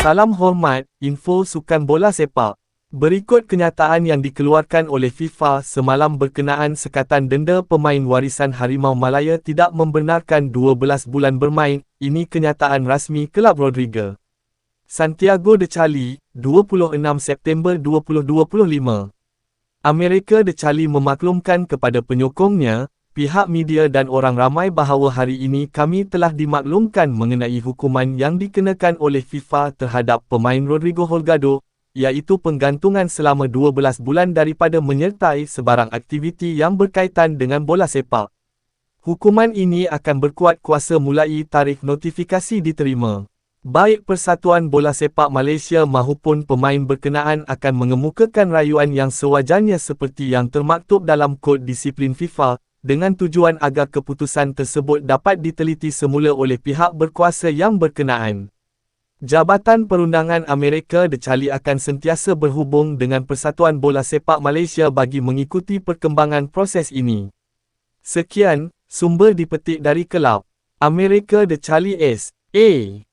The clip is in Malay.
Salam hormat, info sukan bola sepak. Berikut kenyataan yang dikeluarkan oleh FIFA semalam berkenaan sekatan denda pemain warisan Harimau Malaya tidak membenarkan 12 bulan bermain, ini kenyataan rasmi Kelab Rodrigo. Santiago de Chali, 26 September 2025 Amerika de Chali memaklumkan kepada penyokongnya, pihak media dan orang ramai bahawa hari ini kami telah dimaklumkan mengenai hukuman yang dikenakan oleh FIFA terhadap pemain Rodrigo Holgado, iaitu penggantungan selama 12 bulan daripada menyertai sebarang aktiviti yang berkaitan dengan bola sepak. Hukuman ini akan berkuat kuasa mulai tarikh notifikasi diterima. Baik Persatuan Bola Sepak Malaysia mahupun pemain berkenaan akan mengemukakan rayuan yang sewajarnya seperti yang termaktub dalam Kod Disiplin FIFA, dengan tujuan agar keputusan tersebut dapat diteliti semula oleh pihak berkuasa yang berkenaan. Jabatan Perundangan Amerika de Chali akan sentiasa berhubung dengan Persatuan Bola Sepak Malaysia bagi mengikuti perkembangan proses ini. Sekian, sumber dipetik dari Kelab. Amerika de Chali S. A.